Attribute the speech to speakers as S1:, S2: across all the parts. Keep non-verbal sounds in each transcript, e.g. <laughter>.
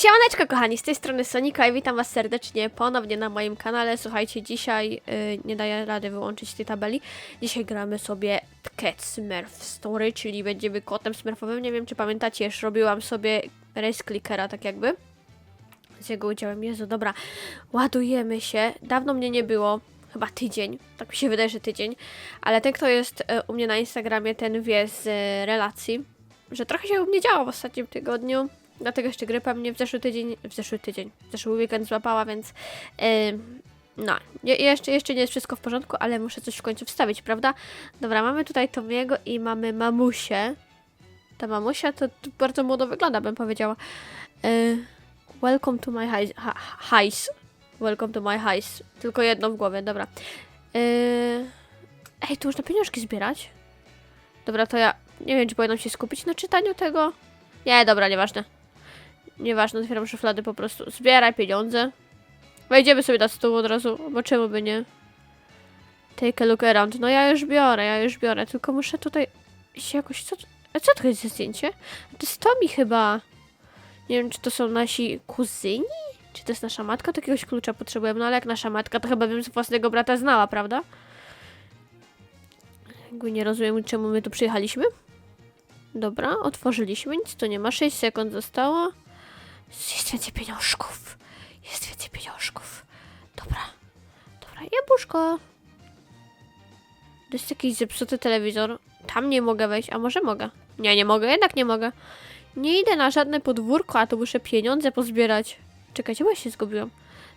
S1: Siemaneczko kochani, z tej strony Sonika i witam was serdecznie ponownie na moim kanale. Słuchajcie, dzisiaj y, nie daję rady wyłączyć tej tabeli. Dzisiaj gramy sobie Cat Smurf Story, czyli będziemy kotem smurfowym. Nie wiem czy pamiętacie, już robiłam sobie race clickera tak jakby. Z jego udziałem. Jezu, dobra. Ładujemy się. Dawno mnie nie było. Chyba tydzień. Tak mi się wydaje, że tydzień. Ale ten, kto jest y, u mnie na Instagramie, ten wie z y, relacji, że trochę się u mnie działo w ostatnim tygodniu. Dlatego jeszcze grypa mnie w zeszły tydzień, w zeszły tydzień, w zeszły weekend złapała, więc ym, no, je, jeszcze, jeszcze nie jest wszystko w porządku, ale muszę coś w końcu wstawić, prawda? Dobra, mamy tutaj Tomiego i mamy mamusię. Ta mamusia to, bardzo młodo wygląda, bym powiedziała. Y, welcome to my house. Welcome to my house. Tylko jedno w głowie, dobra. Y, ej, tu można pieniążki zbierać? Dobra, to ja nie wiem, czy powinnam się skupić na czytaniu tego. Nie, dobra, nieważne. Nieważne, otwieram szuflady po prostu. Zbieraj pieniądze. Wejdziemy sobie na stół od razu, bo czemu by nie? Take a look around. No ja już biorę, ja już biorę, tylko muszę tutaj się jakoś... Co, a co to jest za zdjęcie? To jest Tomi chyba. Nie wiem, czy to są nasi kuzyni? Czy to jest nasza matka? Takiegoś klucza potrzebujemy. No ale jak nasza matka, to chyba bym własnego brata znała, prawda? Jakby nie rozumiem, czemu my tu przyjechaliśmy. Dobra, otworzyliśmy, nic tu nie ma. 6 sekund zostało. Jest więcej pieniążków. Jest więcej pieniążków. Dobra, dobra, jabłuszko. To jest jakiś zepsuty telewizor. Tam nie mogę wejść, a może mogę? Nie, nie mogę, jednak nie mogę. Nie idę na żadne podwórko, a tu muszę pieniądze pozbierać. Czekajcie, bo ja się zgubiłam.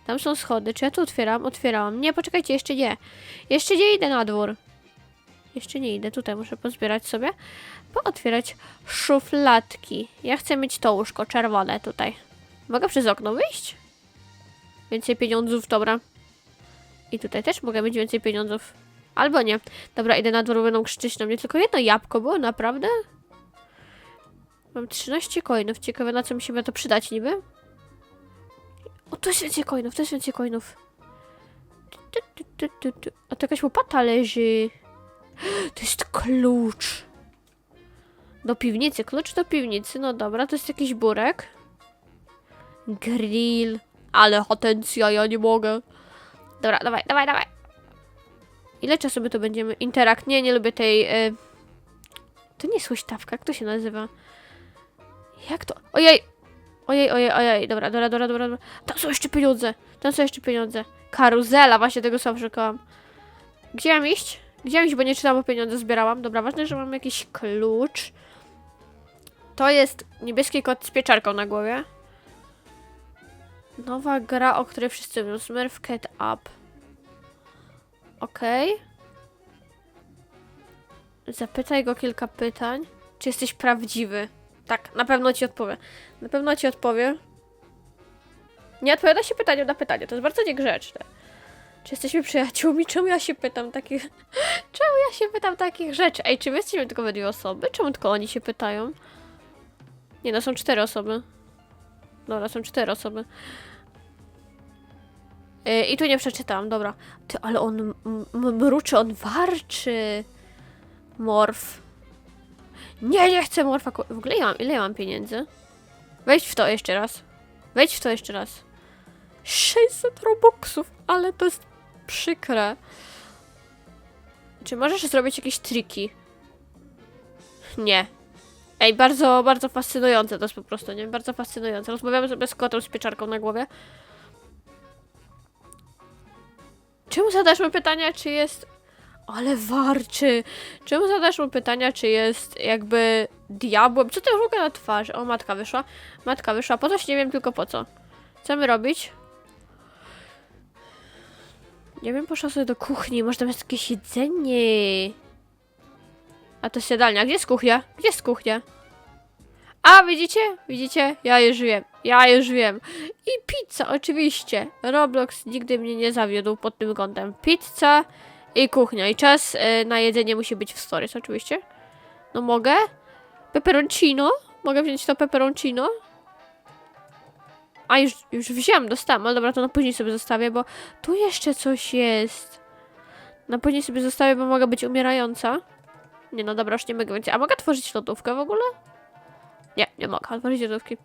S1: Tam są schody. Czy ja tu otwieram? Otwierałam. Nie, poczekajcie, jeszcze nie. Jeszcze nie idę na dwór. Jeszcze nie idę. Tutaj muszę pozbierać sobie pootwierać szufladki. Ja chcę mieć to łóżko czerwone tutaj. Mogę przez okno wyjść? Więcej pieniądzów, dobra. I tutaj też mogę mieć więcej pieniądzów. Albo nie. Dobra, idę na dwór, będą krzyczeć na mnie. Tylko jedno jabłko było, naprawdę? Mam 13 coinów. Ciekawe, na co mi się to przydać niby? O, to jest więcej coinów, to jest więcej coinów. A to jakaś łopata leży. To jest klucz. Do piwnicy, klucz do piwnicy, no dobra, to jest jakiś burek. Grill. Ale atencja, ja nie mogę. Dobra, dawaj, dawaj, dawaj. Ile czasu my to będziemy? Interakt, nie, nie lubię tej... Y... To nie jest huśtawka, jak to się nazywa? Jak to? Ojej! Ojej, ojej, ojej, dobra, dobra, dobra, dobra, dobra. Tam są jeszcze pieniądze, tam są jeszcze pieniądze. Karuzela, właśnie tego sam szukałam. Gdzie mam iść? Iść, bo nie czytałam, bo pieniądze zbierałam. Dobra, ważne, że mam jakiś klucz. To jest niebieski kot z pieczarką na głowie. Nowa gra, o której wszyscy mówią. Smurf Cat Up. Okej. Zapytaj go kilka pytań. Czy jesteś prawdziwy? Tak, na pewno ci odpowie. Na pewno ci odpowie. Nie odpowiada się pytaniem na pytanie. To jest bardzo niegrzeczne. Czy jesteśmy przyjaciółmi? Czemu ja się pytam takich... Czemu ja się pytam takich rzeczy? Ej, czy my jesteśmy tylko we dwie osoby? Czemu tylko oni się pytają? Nie, no są cztery osoby. Dobra, są cztery osoby. Yy, I tu nie przeczytałam, dobra. Ty, ale on mruczy, on warczy. Morf. Nie, nie chcę morfa. W ogóle ja mam, ile ja mam pieniędzy? Wejdź w to jeszcze raz. Wejdź w to jeszcze raz. 600 robuxów, ale to jest przykre. Czy możesz zrobić jakieś triki? Nie. Ej, bardzo, bardzo fascynujące to jest po prostu, nie? Bardzo fascynujące. Rozmawiamy sobie z kotem z pieczarką na głowie. Czemu zadasz mu pytania, czy jest... Ale warczy! Czemu zadasz mu pytania, czy jest jakby diabłem? Co to w ogóle na twarzy? O, matka wyszła. Matka wyszła. Po coś nie wiem tylko po co. Co my robić? Nie wiem, poszła sobie do kuchni. Może tam jest jakieś jedzenie. A to jest jadalnia. Gdzie jest kuchnia? Gdzie jest kuchnia? A, widzicie? Widzicie? Ja już wiem. Ja już wiem. I pizza, oczywiście. Roblox nigdy mnie nie zawiódł pod tym kątem. Pizza i kuchnia. I czas y, na jedzenie musi być w stories, oczywiście. No mogę? Peperoncino? Mogę wziąć to peperoncino? A, już, już wziąłem, dostałam. Ale dobra, to na później sobie zostawię, bo tu jeszcze coś jest. Na później sobie zostawię, bo mogę być umierająca. Nie no, dobra, już nie mogę więcej. A mogę tworzyć lodówkę w ogóle? Nie, nie mogę otworzyć lodówki.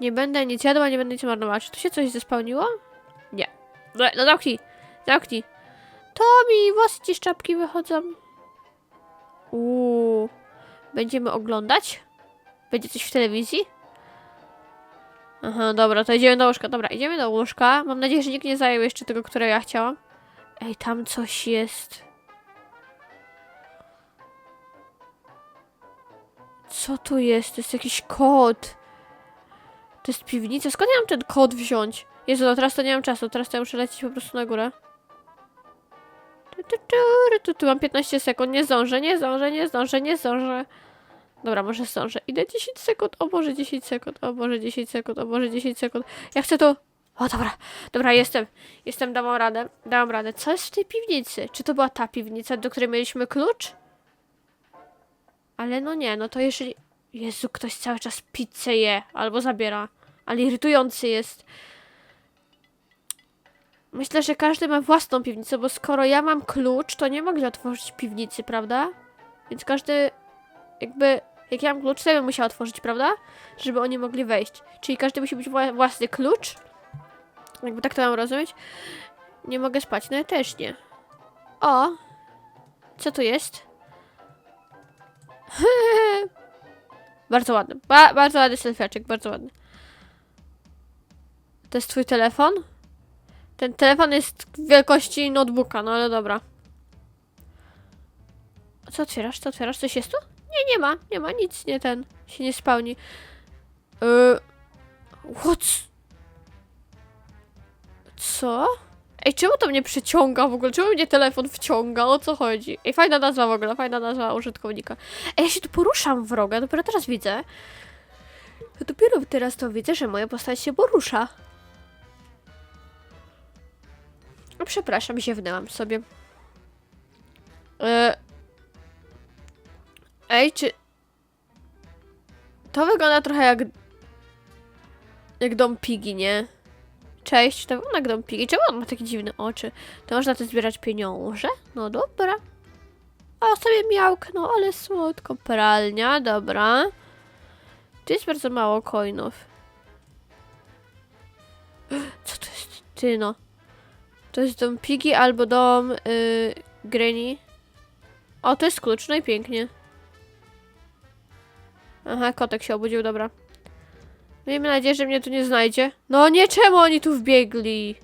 S1: Nie będę nic jadła, nie będę nic marnowała. Czy tu się coś zespełniło? Nie. No, no zamknij. Zamknij. To mi włosy ci z czapki wychodzą. Uuu. Będziemy oglądać? Będzie coś w telewizji? Aha, dobra, to idziemy do łóżka. Dobra, idziemy do łóżka. Mam nadzieję, że nikt nie zajął jeszcze tego, które ja chciałam. Ej, tam coś jest. Co tu jest? To jest jakiś kod. To jest piwnica. Skąd ja mam ten kod wziąć? Jezu, no teraz to nie mam czasu. Teraz to ja muszę lecieć po prostu na górę. Tu, tu, tu, tu, tu mam 15 sekund. Nie zdążę, nie zdążę, nie zdążę, nie zdążę. Dobra, może zdążę. Idę 10 sekund. O Boże, 10 sekund. O Boże, 10 sekund. O Boże, 10 sekund. Ja chcę to... O, dobra. Dobra, jestem. Jestem, dałam radę. Dałam radę. Co jest w tej piwnicy? Czy to była ta piwnica, do której mieliśmy klucz? Ale no nie, no to jeżeli... Jezu, ktoś cały czas pizzę je albo zabiera. Ale irytujący jest. Myślę, że każdy ma własną piwnicę, bo skoro ja mam klucz, to nie mogę otworzyć piwnicy, prawda? Więc każdy jakby... Jak ja mam klucz, to ja bym musiała otworzyć, prawda? Żeby oni mogli wejść. Czyli każdy musi mieć wła- własny klucz. Jakby tak to mam rozumieć. Nie mogę spać, no też nie. O! Co to jest? <laughs> bardzo ładny. Ba bardzo ładny selfieczek, bardzo ładny. To jest twój telefon? Ten telefon jest wielkości notebooka, no ale dobra. Co otwierasz? Co otwierasz? Coś jest tu? Nie, nie ma. Nie ma nic, nie ten. Się nie spełni. Yy... What? Co? Ej, czemu to mnie przyciąga w ogóle? Czemu mnie telefon wciąga? O co chodzi? Ej, fajna nazwa w ogóle, fajna nazwa użytkownika. Ej, ja się tu poruszam wroga, dopiero teraz widzę. Ja dopiero teraz to widzę, że moja postać się porusza. No, przepraszam, ziewnęłam sobie. E... Ej, czy... To wygląda trochę jak... Jak dom Pigi, nie? Cześć, to wygląda jak dom Pigi. Czemu on ma takie dziwne oczy? To można też zbierać pieniądze? No dobra. O, sobie miałknął, ale słodko. Pralnia, dobra. Tu jest bardzo mało coinów. <gasps> Co to jest? Ty no. To jest dom Pigi albo dom yy, Granny. O, to jest klucz, no i pięknie. Aha, kotek się obudził, dobra. Miejmy nadzieję, że mnie tu nie znajdzie. No nie, czemu oni tu wbiegli?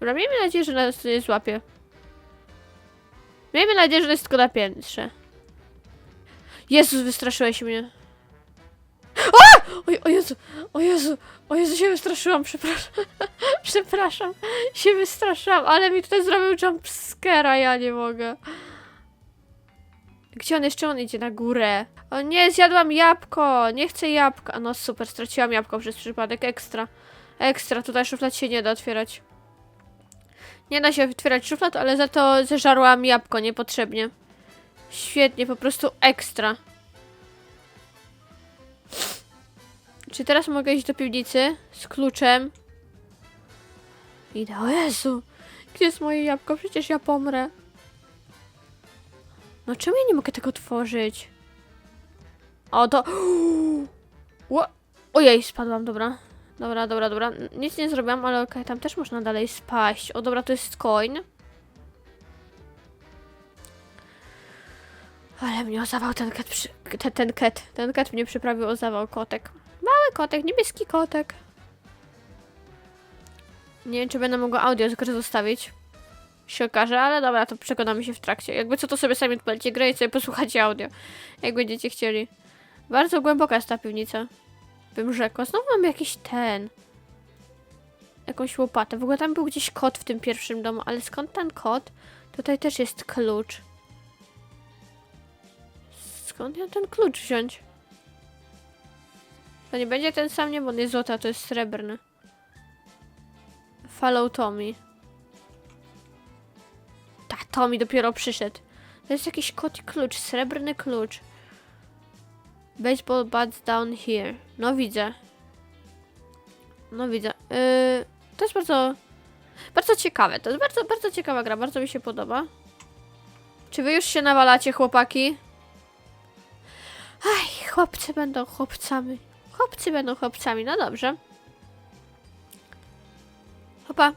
S1: Dobra, miejmy nadzieję, że nas tu nie złapie. Miejmy nadzieję, że jest tylko na piętrze. Jezus, wystraszyłeś mnie. O, o Jezu, o Jezu, o Jezu, się wystraszyłam, przepraszam. <laughs> przepraszam, się wystraszyłam, ale mi tutaj zrobił jumpscare'a, ja nie mogę. Gdzie on jeszcze? On idzie na górę. O nie, zjadłam jabłko, nie chcę jabłka. No super, straciłam jabłko przez przypadek, ekstra. Ekstra, tutaj szuflad się nie da otwierać. Nie da się otwierać szuflad, ale za to zeżarłam jabłko niepotrzebnie. Świetnie, po prostu ekstra. Czy teraz mogę iść do piwnicy z kluczem? Idę, o Jezu! Gdzie jest moje jabłko? Przecież ja pomrę. No czemu ja nie mogę tego otworzyć? O, to... <gasps> Ło- Ojej, spadłam, dobra. Dobra, dobra, dobra. Nic nie zrobiłam, ale okej, tam też można dalej spaść. O, dobra, to jest coin. Ale mnie o zawał ten ket, przy... ten, ten ket. Ten ket mnie przyprawił o zawał kotek. Mały kotek, niebieski kotek. Nie wiem, czy będę mogła audio tylko zostawić. Się okaże, ale dobra, to przekonamy się w trakcie. Jakby co, to sobie sami odpalicie grę i sobie posłuchacie audio. Jak będziecie chcieli. Bardzo głęboka jest ta piwnica. Bym rzekła. Znowu mamy jakiś ten. Jakąś łopatę. W ogóle tam był gdzieś kot w tym pierwszym domu, ale skąd ten kot? Tutaj też jest klucz. Skąd ja ten klucz wziąć? To nie będzie ten sam, nie, bo on jest złoty, a to jest srebrny. Follow Tommy. Ta, Tommy dopiero przyszedł. To jest jakiś kot klucz, srebrny klucz. Baseball bats down here. No widzę. No widzę. Yy, to jest bardzo... Bardzo ciekawe. To jest bardzo, bardzo ciekawa gra. Bardzo mi się podoba. Czy wy już się nawalacie, chłopaki? Aj, chłopcy będą chłopcami. Chłopcy będą chłopcami, no dobrze. Hopa.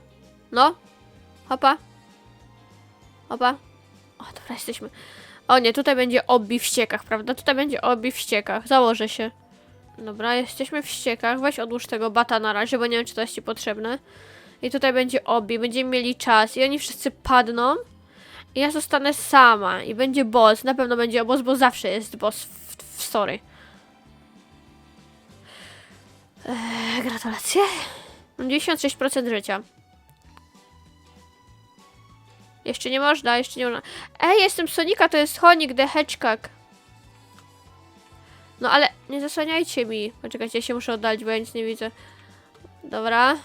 S1: No. Hopa. Hopa. O, dobra, jesteśmy. O nie, tutaj będzie obi w ściekach, prawda? Tutaj będzie obi w ściekach. Założę się. Dobra, jesteśmy w ściekach. Weź odłóż tego bata na razie, bo nie wiem, czy to jest ci potrzebne. I tutaj będzie obi. Będziemy mieli czas. I oni wszyscy padną. I ja zostanę sama. I będzie boss. Na pewno będzie boss, bo zawsze jest boss w, w story. Eee, gratulacje. Mam 96% życia. Jeszcze nie można, jeszcze nie można. Ej, jestem Sonika, to jest Honik the Hedgehog. No ale nie zasłaniajcie mi. Poczekajcie, ja się muszę oddalić, bo ja nic nie widzę. Dobra.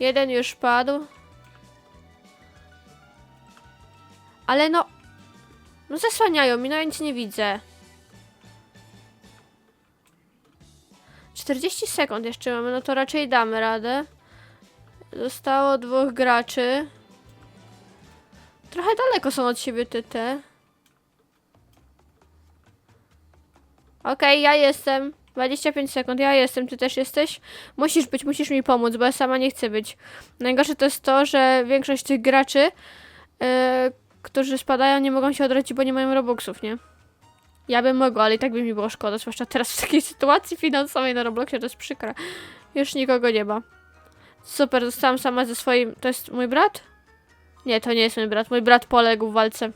S1: Jeden już padł. Ale no... No zasłaniają mi, no ja nic nie widzę. 40 sekund jeszcze mamy, no to raczej damy radę. Zostało dwóch graczy. Trochę daleko są od siebie te te. Okej, ja jestem. 25 sekund, ja jestem, ty też jesteś. Musisz być, musisz mi pomóc, bo ja sama nie chcę być. Najgorsze to jest to, że większość tych graczy, yy, którzy spadają, nie mogą się odrodzić, bo nie mają robuxów, nie? Ja bym mogła, ale i tak by mi było szkoda, zwłaszcza teraz w takiej <laughs> sytuacji finansowej na Robloxie, to jest przykre. Już nikogo nie ma. Super, zostałam sama ze swoim... To jest mój brat? Nie, to nie jest mój brat. Mój brat poległ w walce.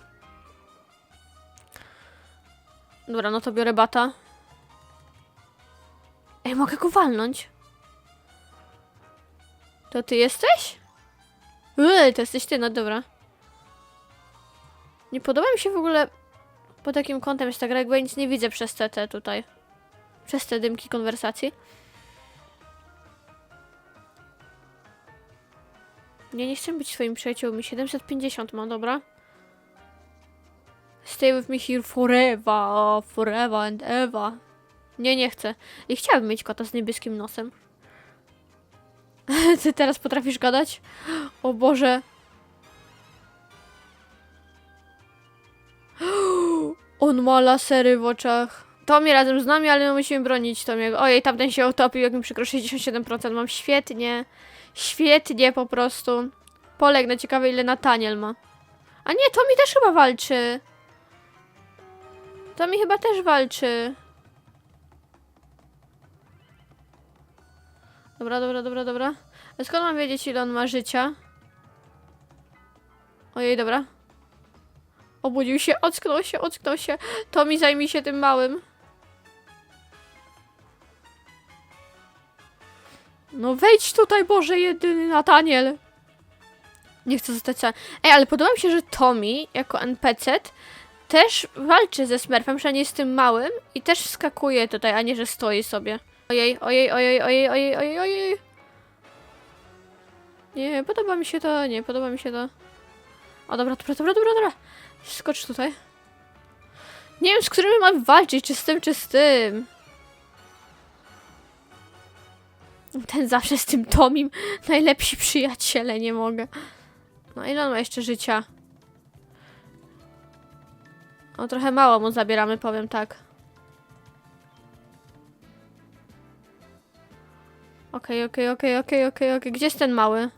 S1: Dobra, no to biorę bata. Ej, mogę go walnąć. To ty jesteś? Ej, to jesteś ty, no dobra. Nie podoba mi się w ogóle pod jakim kątem jest ta gra, nic nie widzę przez te, te tutaj. Przez te dymki konwersacji. Nie, nie chcę być twoim przyjaciółmi. 750 mam, dobra? Stay with me here forever, forever and ever. Nie, nie chcę. I chciałabym mieć kota z niebieskim nosem. <laughs> Ty teraz potrafisz gadać? O Boże. <gasps> On ma lasery w oczach. Tommy razem z nami, ale my musimy bronić Tomiego. Ojej, tamten się utopił, jak mi przykro 67%. Mam świetnie. Świetnie po prostu. Polegnę, ciekawe ile Nataniel ma. A nie, Tommy też chyba walczy. Tommy chyba też walczy. Dobra, dobra, dobra, dobra. A skąd mam wiedzieć ile on ma życia? Ojej, dobra. Obudził się, ocknął się, ocknął się. Tommy zajmij się tym małym. No wejdź tutaj, Boże, jedyny Nataniel. Nie chcę zostać sam. Ej, ale podoba mi się, że Tommy, jako NPC, też walczy ze Smurfem, przynajmniej z tym małym i też wskakuje tutaj, a nie, że stoi sobie. Ojej, ojej, ojej, ojej, ojej, ojej, ojej. Nie, podoba mi się to, nie, podoba mi się to. O, dobra, dobra, dobra, dobra, dobra. Skocz tutaj. Nie wiem, z którym mam walczyć, czy z tym, czy z tym. Ten zawsze z tym Tomim. Najlepsi przyjaciele, nie mogę. No ile on ma jeszcze życia? O, trochę mało mu zabieramy, powiem tak. Okej, okej, okej, okej, okej, okej. Gdzie jest ten mały?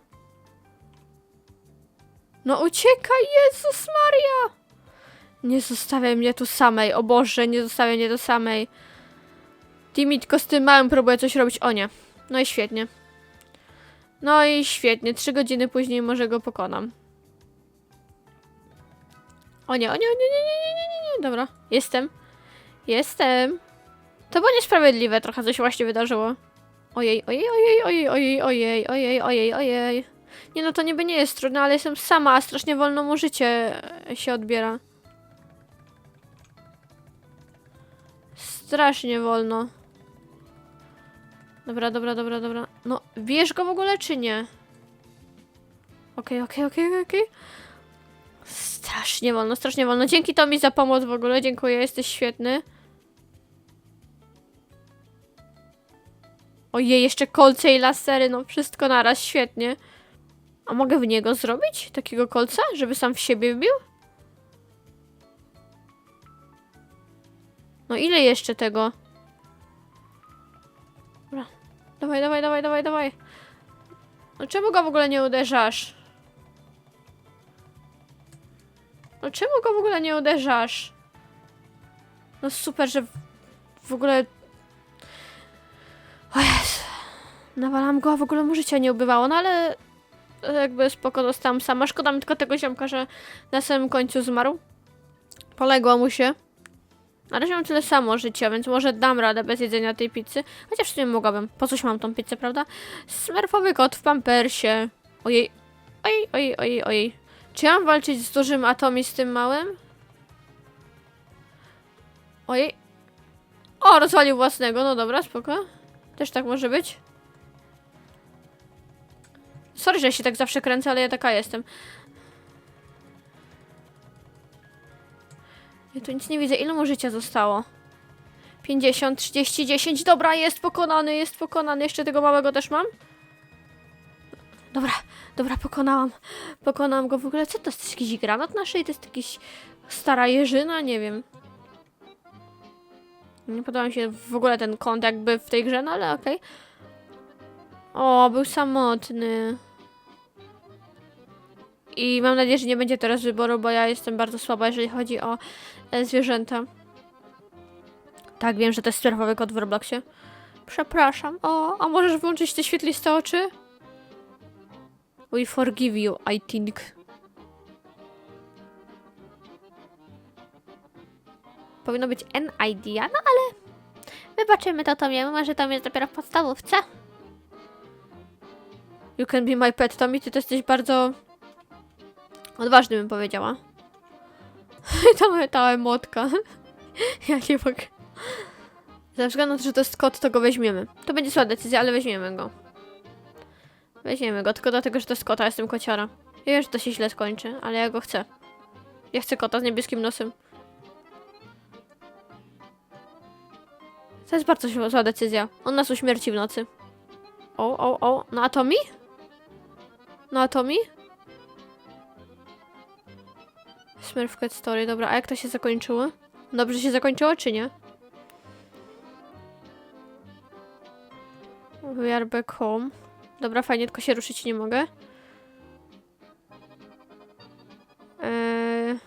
S1: No uciekaj, Jezus Maria! Nie zostawiaj mnie tu samej, o Boże, nie zostawiaj mnie tu samej. Timmy tylko z tym małym próbuje coś robić, o nie. No i świetnie. No i świetnie, trzy godziny później może go pokonam. O nie, o nie, o nie, nie, nie, nie, nie, nie, dobra. Jestem. Jestem. To było niesprawiedliwe, trochę coś właśnie wydarzyło. Ojej, ojej, ojej, ojej, ojej, ojej, ojej, ojej, ojej. Nie no, to niby nie jest trudne, ale jestem sama, a strasznie wolno mu życie e, się odbiera. Strasznie wolno. Dobra, dobra, dobra, dobra. No, wiesz go w ogóle, czy nie? Okej, okej, okej, okej. Strasznie wolno, strasznie wolno. Dzięki Tomi za pomoc w ogóle, dziękuję, jesteś świetny. Ojej, jeszcze kolce i lasery, no wszystko naraz, świetnie. A mogę w niego zrobić takiego kolca, żeby sam w siebie wbił? No ile jeszcze tego? Dawaj, dawaj, dawaj, dawaj, dawaj. No czemu go w ogóle nie uderzasz? No czemu go w ogóle nie uderzasz? No super, że w- ogóle... O Jezu. Nawalam go, a w ogóle mu życia nie ubywało, no ale jakby spoko dostałam sama. Szkoda mi tylko tego ziomka, że na samym końcu zmarł. Poległo mu się. Na razie mam tyle samo życia, więc może dam radę bez jedzenia tej pizzy. Chociaż w sumie mogłabym. Po coś mam tą pizzę, prawda? Smerfowy kot w pampersie. Ojej. Ojej, ojej, ojej, ojej. Czy ja mam walczyć z dużym Atomi z tym małym? Ojej. O, rozwalił własnego. No dobra, spoko. Też tak może być. Sorry, że się tak zawsze kręcę, ale ja taka jestem. Ja tu nic nie widzę. Ile mu życia zostało? 50, 30, 10. Dobra, jest pokonany, jest pokonany. Jeszcze tego małego też mam? Dobra, dobra, pokonałam. Pokonałam go w ogóle. Co to jest? Jakiś granat na szyi? To jest jakiś stara jeżyna? Nie wiem. Nie podoba mi się w ogóle ten kąt jakby w tej grze, no ale okej. O, był samotny. I mam nadzieję, że nie będzie teraz wyboru, bo ja jestem bardzo słaba, jeżeli chodzi o e, zwierzęta. Tak, wiem, że to jest surfowy kot w Robloxie. Przepraszam. O, a możesz włączyć te świetliste oczy? We forgive you, I think. Powinno być an idea, no ale wybaczymy to Tomiemu, może Tom jest dopiero w podstawówce. You can be my pet, Tommy, ty to jesteś bardzo odważny, bym powiedziała. <laughs> ta, ta emotka. <laughs> ja nie mogę. Ze względu na to, że to jest kot, to go weźmiemy. To będzie zła decyzja, ale weźmiemy go. Weźmiemy go, tylko dlatego, że to jest kota, jestem kociara. Ja wiem, że to się źle skończy, ale ja go chcę. Ja chcę kota z niebieskim nosem. To jest bardzo zła decyzja. On nas uśmierci w nocy. O, o, o. Na Atomi? Na Atomi? Smurf Cat Story, dobra. A jak to się zakończyło? Dobrze się zakończyło, czy nie? We are back home. Dobra, fajnie, tylko się ruszyć nie mogę. Eee...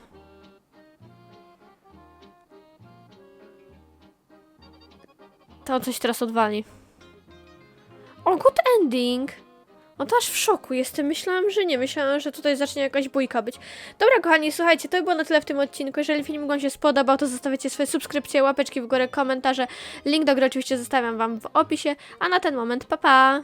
S1: To coś teraz odwali. O, good ending! No to aż w szoku jestem. Myślałam, że nie. Myślałam, że tutaj zacznie jakaś bójka być. Dobra, kochani, słuchajcie, to by było na tyle w tym odcinku. Jeżeli film Wam się spodobał, to zostawiacie swoje subskrypcje, łapeczki w górę, komentarze. Link do gry oczywiście zostawiam Wam w opisie. A na ten moment, pa pa!